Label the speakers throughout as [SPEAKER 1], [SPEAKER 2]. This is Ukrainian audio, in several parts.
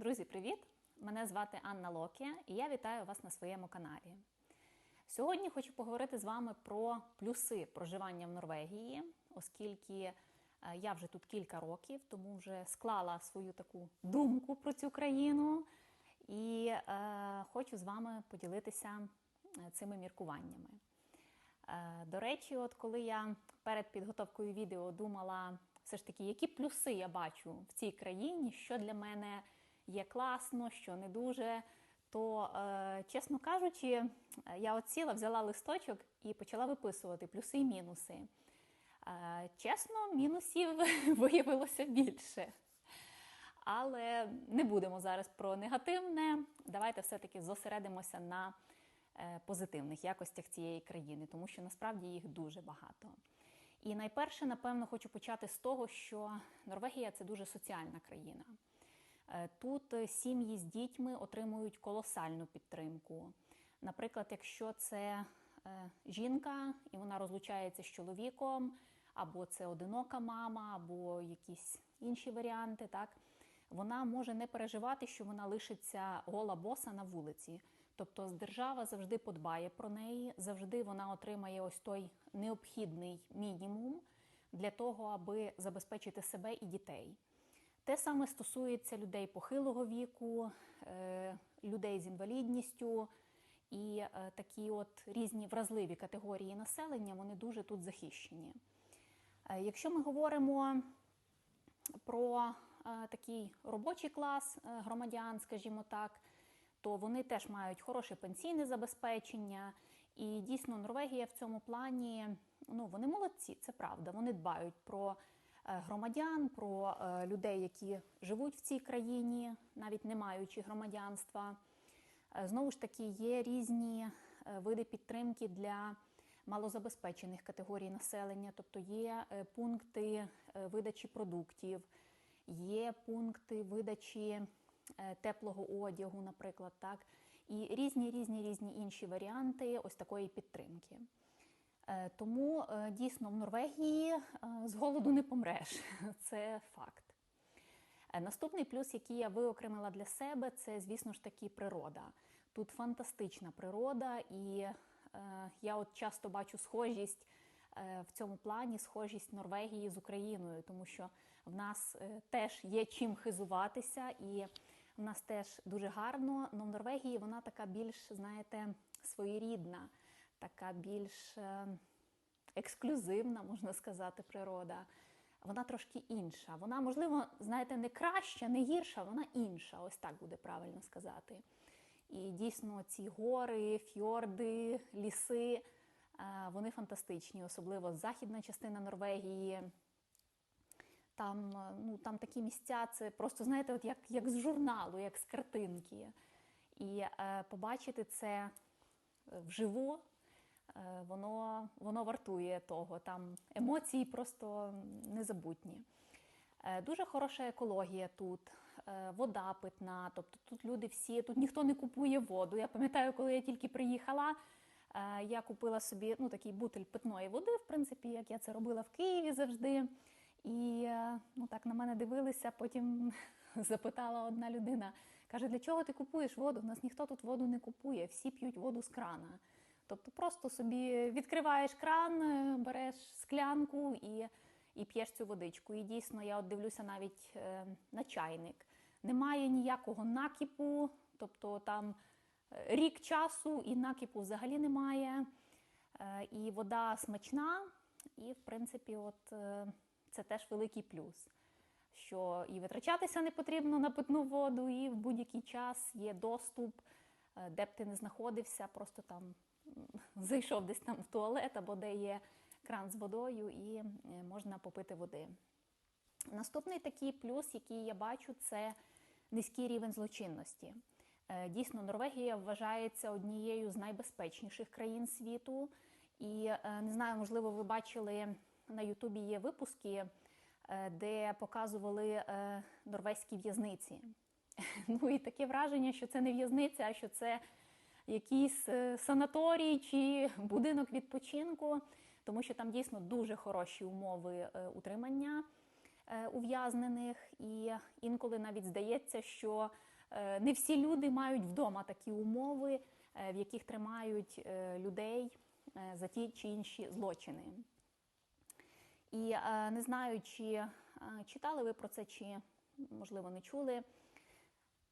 [SPEAKER 1] Друзі, привіт! Мене звати Анна Локія і я вітаю вас на своєму каналі. Сьогодні хочу поговорити з вами про плюси проживання в Норвегії, оскільки е, я вже тут кілька років, тому вже склала свою таку думку про цю країну і е, хочу з вами поділитися е, цими міркуваннями. Е, До речі, от коли я перед підготовкою відео думала, все ж таки, які плюси я бачу в цій країні, що для мене є класно, що не дуже, то, е, чесно кажучи, я от сіла, взяла листочок і почала виписувати плюси і мінуси. Е, Чесно, мінусів виявилося більше. Але не будемо зараз про негативне. Давайте все-таки зосередимося на е, позитивних якостях цієї країни, тому що насправді їх дуже багато. І найперше, напевно, хочу почати з того, що Норвегія це дуже соціальна країна. Е, Тут е, сім'ї з дітьми отримують колосальну підтримку. Наприклад, якщо це е, жінка і вона розлучається з чоловіком, або це одинока мама, або якісь інші варіанти, так вона може не переживати, що вона лишиться гола боса на вулиці. Тобто держава завжди подбає про неї, завжди вона отримає ось той необхідний мінімум для того, аби забезпечити себе і дітей. Те саме стосується людей похилого віку, е, людей з інвалідністю і е, такі от різні вразливі категорії населення, вони дуже тут захищені. Е, Якщо ми говоримо про такий робочий клас громадян, скажімо так, то вони теж мають хороше пенсійне забезпечення. І дійсно Норвегія в цьому плані ну вони молодці, це правда. Вони дбають про громадян, про е, людей, які живуть в цій країні, навіть не маючи громадянства. Е, Знову ж таки, є різні е, види підтримки для малозабезпечених категорій населення, тобто є е, пункти е, видачі продуктів, є пункти видачі е, теплого одягу, наприклад, так, і різні різні різні інші варіанти ось такої підтримки. Е, Тому е, дійсно в Норвегії е, з голоду не помреш, це факт. Наступний плюс, який я виокремила для себе, це, звісно ж таки, природа. Тут фантастична природа, і я от часто бачу схожість в цьому плані, схожість Норвегії з Україною, тому що в нас теж є чим хизуватися, і в нас теж дуже гарно. але в Норвегії вона така більш, знаєте, своєрідна, така більш е, ексклюзивна, можна сказати, природа. Вона трошки інша. Вона, можливо, знаєте, не краща, не гірша, вона інша. Ось так буде правильно сказати. І дійсно ці гори, фьорди, ліси, е, вони фантастичні, особливо західна частина Норвегії. Там, е, ну, там такі місця, це просто, знаєте, от як, як з журналу, як з картинки. І е, побачити це вживу, воно, воно вартує того. Там емоції просто незабутні. Е, Дуже хороша екологія тут, е, вода питна, тобто тут люди всі, тут ніхто не купує воду. Я пам'ятаю, коли я тільки приїхала, е, я купила собі ну, такий бутиль питної води, в принципі, як я це робила в Києві завжди. І е, ну, так на мене дивилися, потім запитала одна людина, каже, для чого ти купуєш воду? У нас ніхто тут воду не купує, всі п'ють воду з крана. Тобто просто собі відкриваєш кран, е, береш склянку і, і п'єш цю водичку. І дійсно, я от дивлюся навіть е, на чайник. Немає ніякого накипу, тобто там е, рік часу і накипу взагалі немає. І вода смачна, і в принципі, от це теж великий плюс. Що і витрачатися не потрібно на питну воду, і в будь-який час є доступ, де б ти не знаходився, просто там зайшов десь там в туалет або де є кран з водою, і е, можна попити води. Наступний такий плюс, який я бачу, це низький рівень злочинності. Е, Дійсно, Норвегія вважається однією з найбезпечніших країн світу. І е, не знаю, можливо, ви бачили на Ютубі є випуски, де показували норвезькі в'язниці. Ну і таке враження, що це не в'язниця, а що це якийсь е, санаторій чи будинок відпочинку, тому що там дійсно дуже хороші умови е, утримання. е, ув'язнених, і інколи навіть здається, що не всі люди мають вдома такі умови, в яких тримають людей за ті чи інші злочини. І не знаю, чи читали ви про це, чи можливо не чули.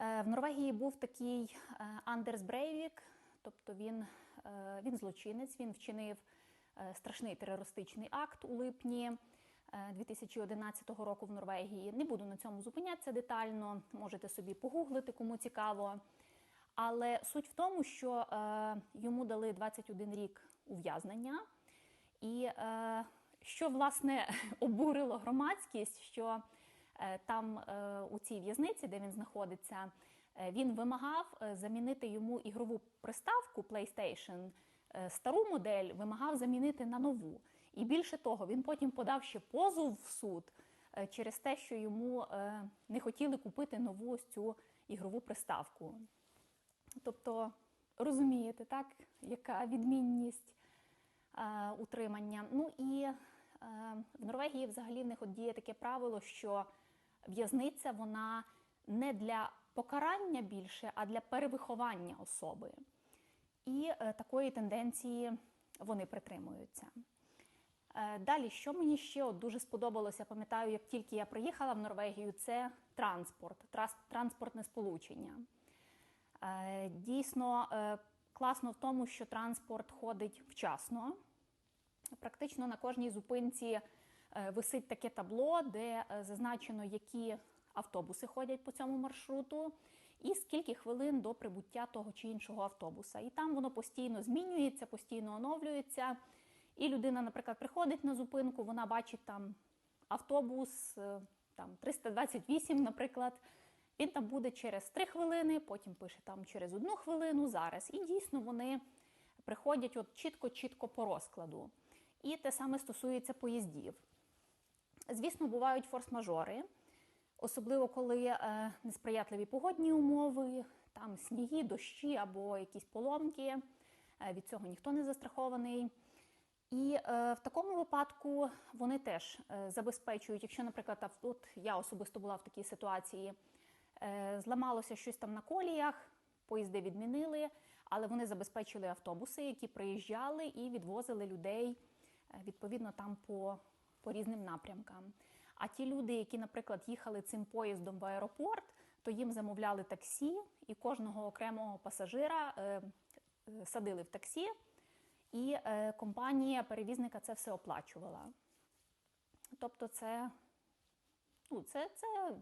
[SPEAKER 1] Е, В Норвегії був такий Андерс Брейвік, тобто він, е, він злочинець, він вчинив е, страшний терористичний акт у липні е, 2011 року в Норвегії. Не буду на цьому зупинятися детально, можете собі погуглити, кому цікаво. Але суть в тому, що йому дали 21 рік ув'язнення, і що власне обурило громадськість, що там е, у цій в'язниці, де він знаходиться, е, він вимагав е, замінити йому ігрову приставку PlayStation, е, стару модель вимагав замінити на нову. І більше того, він потім подав ще позов в суд е, через те, що йому е, не хотіли купити нову ось цю ігрову приставку. Тобто, розумієте, так, яка відмінність е, утримання. Ну і е, в Норвегії взагалі в них от діє таке правило, що в'язниця вона не для покарання більше, а для перевиховання особи. І е, такої тенденції вони притримуються. Е, Далі, що мені ще от дуже сподобалося, пам'ятаю, як тільки я приїхала в Норвегію, це транспорт, транспортне сполучення. Е, Дійсно класно в тому, що транспорт ходить вчасно. Практично на кожній зупинці висить таке табло, де е, зазначено, які автобуси ходять по цьому маршруту, і скільки хвилин до прибуття того чи іншого автобуса. І там воно постійно змінюється, постійно оновлюється. І людина, наприклад, приходить на зупинку, вона бачить там автобус е, там 328, наприклад. Він там буде через 3 хвилини, потім пише там через одну хвилину зараз. І дійсно вони приходять от чітко-чітко по розкладу. І те саме стосується поїздів. Звісно, бувають форс-мажори, особливо коли е, несприятливі погодні умови, там сніги, дощі або якісь поломки. Е, від цього ніхто не застрахований. І е, в такому випадку вони теж забезпечують, якщо, наприклад, от я особисто була в такій ситуації, зламалося щось там на коліях, поїзди відмінили, але вони забезпечили автобуси, які приїжджали і відвозили людей відповідно там по, по різним напрямкам. А ті люди, які, наприклад, їхали цим поїздом в аеропорт, то їм замовляли таксі, і кожного окремого пасажира е, е, садили в таксі, і е, компанія перевізника це все оплачувала. Тобто, це, ну, це, це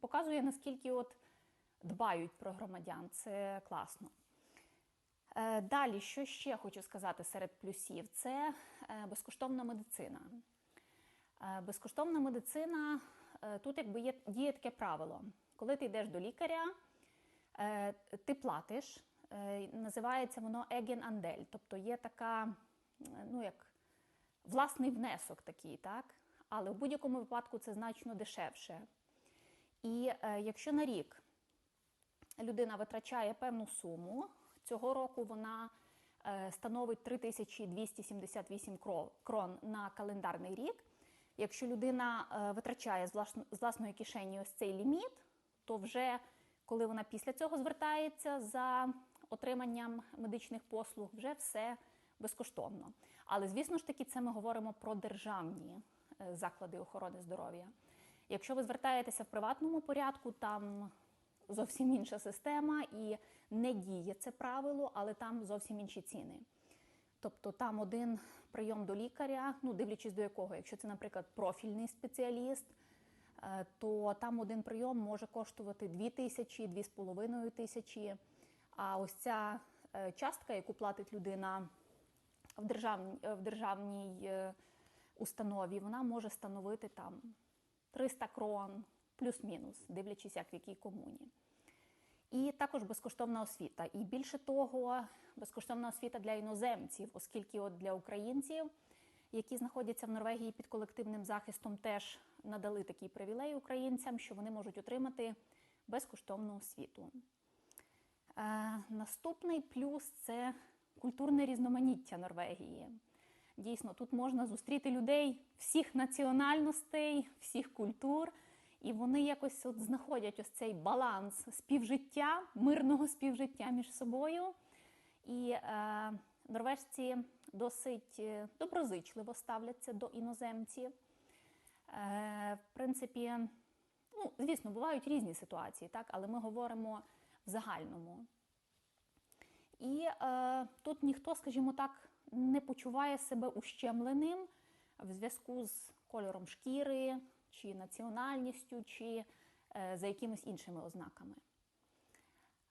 [SPEAKER 1] показує, наскільки от дбають про громадян. Це класно. Е, Далі, що ще хочу сказати серед плюсів, це е, безкоштовна медицина. Е, Безкоштовна медицина, е, тут якби є діє таке правило. Коли ти йдеш до лікаря, е, ти платиш, називається воно Еген Андель, тобто є така, ну як власний внесок такий, так? Але в будь-якому випадку це значно дешевше. І якщо на рік людина витрачає певну суму, цього року вона становить 3278 крон на календарний рік. Якщо людина е, витрачає з власної кишені ось цей ліміт, то вже коли вона після цього звертається за отриманням медичних послуг, вже все безкоштовно. Але звісно ж таки, це ми говоримо про державні е, заклади охорони здоров'я. Якщо ви звертаєтеся в приватному порядку, там зовсім інша система і не діє це правило, але там зовсім інші ціни. Тобто там один прийом до лікаря, ну дивлячись до якого, якщо це, наприклад, профільний спеціаліст, е, то там один прийом може коштувати 2 тисячі, 2,5 тисячі. А ось ця е, частка, яку платить людина в державній, в державній е, установі, вона може становити там 300 крон, плюс-мінус, дивлячись, як в якій комуні. І також безкоштовна освіта. І більше того, безкоштовна освіта для іноземців, оскільки от для українців, які знаходяться в Норвегії під колективним захистом, теж надали такий привілей українцям, що вони можуть отримати безкоштовну освіту. Е, наступний плюс це культурне різноманіття Норвегії. Дійсно, тут можна зустріти людей всіх національностей, всіх культур, і вони якось от знаходять ось цей баланс співжиття, мирного співжиття між собою. І е, норвежці досить е, доброзичливо ставляться до іноземців. Е, в принципі, ну, звісно, бувають різні ситуації, так, але ми говоримо в загальному. І е, тут ніхто, скажімо так, не почуває себе ущемленим в зв'язку з кольором шкіри, чи національністю, чи е, за якимись іншими ознаками.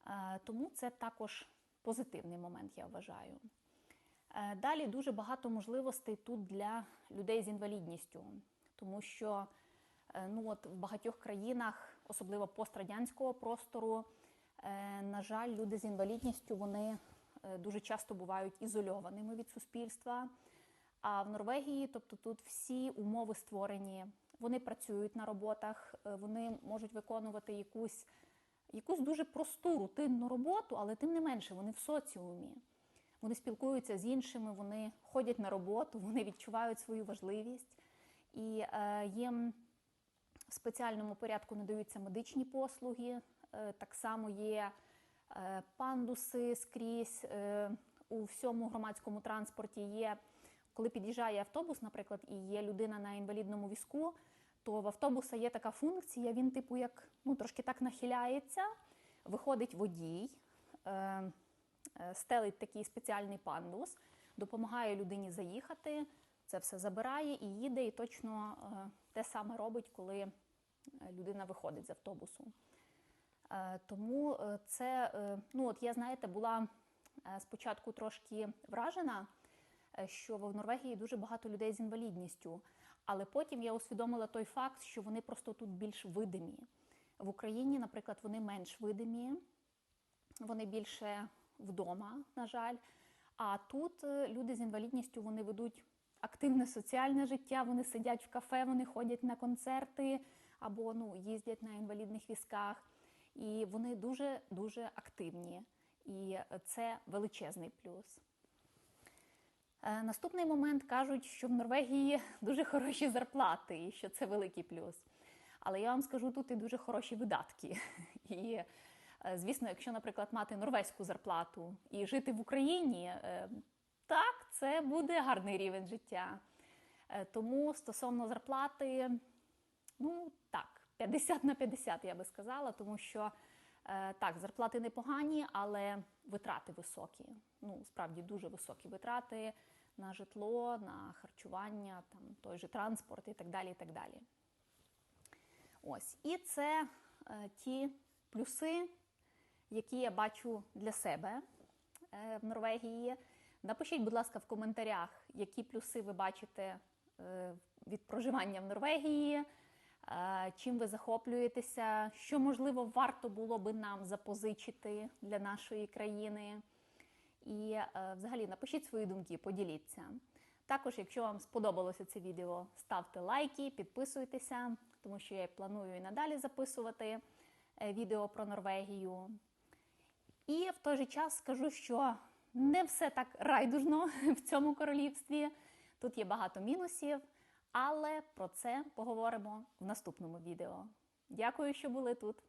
[SPEAKER 1] Е, тому це також позитивний момент, я вважаю. Е, Далі дуже багато можливостей тут для людей з інвалідністю, тому що ну от в багатьох країнах, особливо пострадянського простору, на жаль, люди з інвалідністю вони дуже часто бувають ізольованими від суспільства. А в Норвегії, тобто тут всі умови створені, вони працюють на роботах, е, вони можуть виконувати якусь, якусь дуже просту рутинну роботу, але тим не менше вони в соціумі. Вони спілкуються з іншими, вони ходять на роботу, вони відчувають свою важливість. І е, їм в спеціальному порядку надаються медичні послуги. Е, так само є пандуси скрізь у всьому громадському транспорті. Є, коли під'їжджає автобус, наприклад, і є людина на інвалідному візку, то в автобуса є така функція, він, типу, як ну, трошки так нахиляється, виходить водій. Е, е, Стелить такий спеціальний пандус, допомагає людині заїхати, це все забирає і їде, і точно е, те саме робить, коли е, людина виходить з автобусу. Е, Тому е, це, е, ну от я, знаєте, була е, спочатку трошки вражена, що в Норвегії дуже багато людей з інвалідністю, але потім я усвідомила той факт, що вони просто тут більш видимі. В Україні, наприклад, вони менш видимі, вони більше вдома, на жаль. А тут е, люди з інвалідністю вони ведуть активне соціальне життя, вони сидять в кафе, вони ходять на концерти або ну, їздять на інвалідних візках. І вони дуже дуже активні. І це величезний плюс. Е, Наступний момент кажуть, що в Норвегії дуже хороші зарплати, і що це великий плюс. Але я вам скажу, тут і дуже хороші видатки. І, е, звісно, якщо, наприклад, мати норвезьку зарплату і жити в Україні, е, так, це буде гарний рівень життя. Тому стосовно зарплати, ну так, 50 на 50, я би сказала, тому що так, зарплати непогані, але витрати високі. Ну, справді дуже високі витрати на житло, на харчування, там той же транспорт і так далі. І так далі. Ось. І це е, ті плюси, які я бачу для себе е, в Норвегії. Напишіть, будь ласка, в коментарях, які плюси ви бачите е, від проживання в Норвегії, е, чим ви захоплюєтеся, що можливо варто було би нам запозичити для нашої країни. І е, взагалі напишіть свої думки, поділіться. Також, якщо вам сподобалося це відео, ставте лайки, підписуйтеся, тому що я планую і надалі записувати е, відео про Норвегію. І в той же час скажу, що не все так райдужно в цьому королівстві. Тут є багато мінусів, але про це поговоримо в наступному відео. Дякую, що були тут.